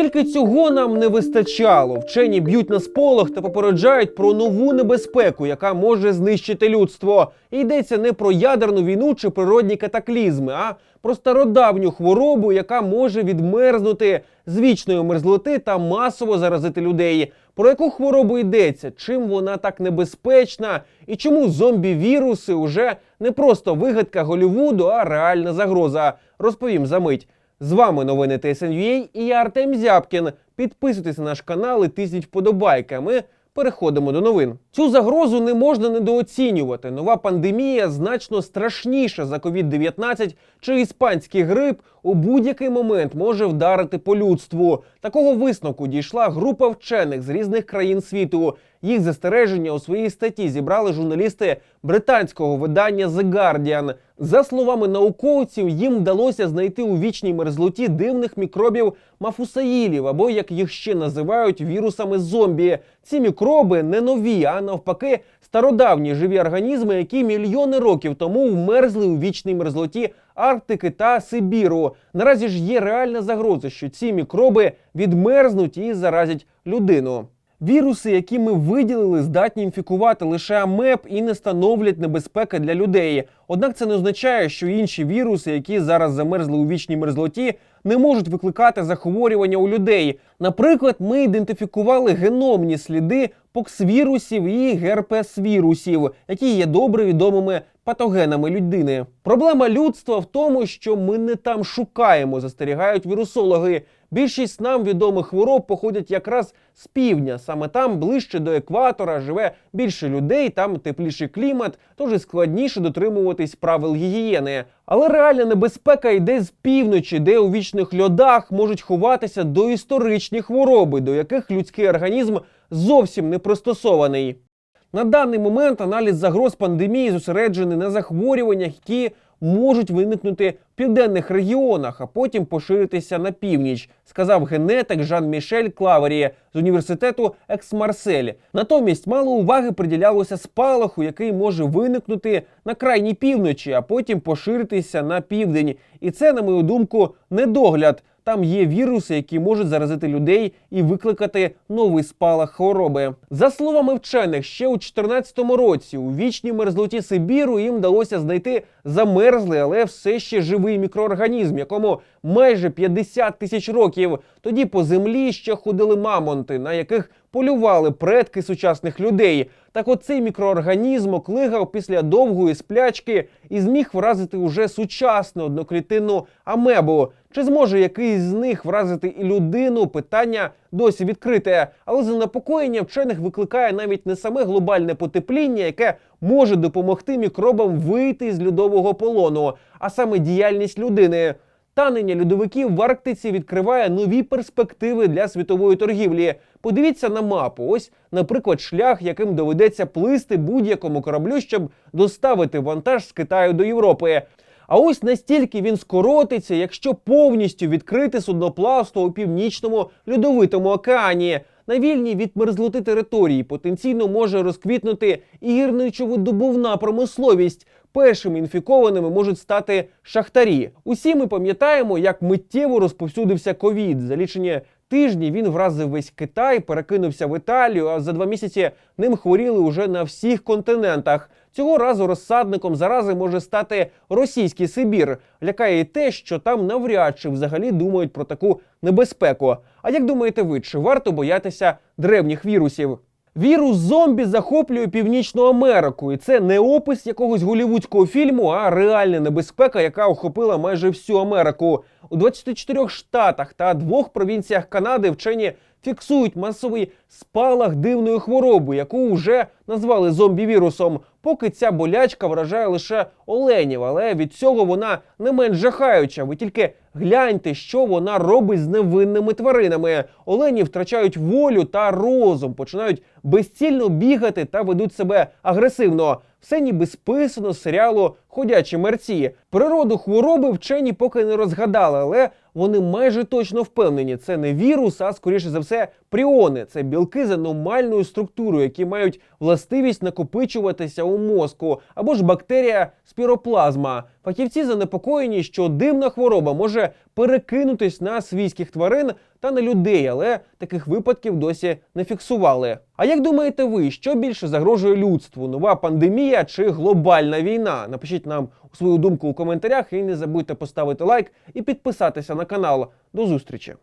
Тільки цього нам не вистачало. Вчені б'ють на сполох та попереджають про нову небезпеку, яка може знищити людство. Йдеться не про ядерну війну чи природні катаклізми, а про стародавню хворобу, яка може відмерзнути з вічної мерзлоти та масово заразити людей. Про яку хворобу йдеться? Чим вона так небезпечна? І чому зомбі-віруси уже не просто вигадка Голлівуду, а реальна загроза? Розповім за мить. З вами новини ТСНЮА і я Артем Зябкін. Підписуйтесь на наш канал і тисніть вподобайки. а Ми переходимо до новин. Цю загрозу не можна недооцінювати. Нова пандемія значно страшніша за COVID-19 чи іспанський грип у будь-який момент може вдарити по людству. Такого висновку дійшла група вчених з різних країн світу. Їх застереження у своїй статті зібрали журналісти британського видання The Guardian. За словами науковців, їм вдалося знайти у вічній мерзлоті дивних мікробів мафусаїлів, або як їх ще називають вірусами зомбі. Ці мікроби не нові, а навпаки, стародавні живі організми, які мільйони років тому вмерзли у вічній мерзлоті Арктики та Сибіру. Наразі ж є реальна загроза, що ці мікроби відмерзнуть і заразять людину. Віруси, які ми виділили, здатні інфікувати лише амеб і не становлять небезпеки для людей. Однак це не означає, що інші віруси, які зараз замерзли у вічній мерзлоті, не можуть викликати захворювання у людей. Наприклад, ми ідентифікували геномні сліди поксвірусів і герпес-вірусів, які є добре відомими патогенами людини. Проблема людства в тому, що ми не там шукаємо, застерігають вірусологи. Більшість нам відомих хвороб походять якраз з півдня. Саме там, ближче до екватора, живе більше людей, там тепліший клімат, тож і складніше дотримуватись правил гігієни. Але реальна небезпека йде з півночі, де у вічних льодах можуть ховатися доісторичні хвороби, до яких людський організм зовсім не пристосований. На даний момент аналіз загроз пандемії зосереджений на захворюваннях, які можуть виникнути в південних регіонах, а потім поширитися на північ, сказав генетик Жан-Мішель Клавері з університету Екс-Марсель. Натомість мало уваги приділялося спалаху, який може виникнути на крайній півночі, а потім поширитися на південь. І це, на мою думку, недогляд. Там є віруси, які можуть заразити людей і викликати новий спалах хвороби. За словами вчених, ще у 2014 році у вічній мерзлоті Сибіру їм вдалося знайти замерзлий, але все ще живий мікроорганізм, якому майже 50 тисяч років. Тоді по землі ще ходили мамонти, на яких полювали предки сучасних людей. Так от цей мікроорганізм оклигав після довгої сплячки і зміг вразити уже сучасну одноклітинну амебу. Чи зможе якийсь з них вразити і людину? Питання досі відкрите. Але занепокоєння вчених викликає навіть не саме глобальне потепління, яке може допомогти мікробам вийти з льодового полону, а саме діяльність людини. Танення льодовиків в Арктиці відкриває нові перспективи для світової торгівлі. Подивіться на мапу. Ось, наприклад, шлях, яким доведеться плисти будь-якому кораблю, щоб доставити вантаж з Китаю до Європи. А ось настільки він скоротиться, якщо повністю відкрити судноплавство у північному льодовитому океані. На вільній від мерзлоти території потенційно може розквітнути і гірничовидобувна промисловість. Першими інфікованими можуть стати шахтарі. Усі ми пам'ятаємо, як миттєво розповсюдився ковід. За лічені тижні він вразив весь Китай, перекинувся в Італію. А за два місяці ним хворіли уже на всіх континентах. Цього разу розсадником зарази може стати російський Сибір. Лякає і те, що там навряд чи взагалі думають про таку небезпеку. А як думаєте ви, чи варто боятися древніх вірусів? Вірус зомбі захоплює Північну Америку, і це не опис якогось голівудського фільму, а реальна небезпека, яка охопила майже всю Америку. У 24 штатах та двох провінціях Канади вчені фіксують масовий спалах дивної хвороби, яку вже назвали зомбі-вірусом. Поки ця болячка вражає лише оленів, але від цього вона не менш жахаюча. Ви тільки гляньте, що вона робить з невинними тваринами. Олені втрачають волю та розум, починають безцільно бігати та ведуть себе агресивно. Все ніби списано з серіалу ходячі мерці. Природу хвороби вчені поки не розгадали, але вони майже точно впевнені, це не вірус, а скоріше за все пріони. Це білки з аномальною структурою, які мають властивість накопичуватися у мозку, або ж бактерія спіроплазма. Фахівці занепокоєні, що дивна хвороба може перекинутись на свійських тварин та на людей, але таких випадків досі не фіксували. А як думаєте ви, що більше загрожує людству? Нова пандемія чи глобальна війна? Напишіть нам свою думку у коментарях і не забудьте поставити лайк і підписатися на канал. До зустрічі!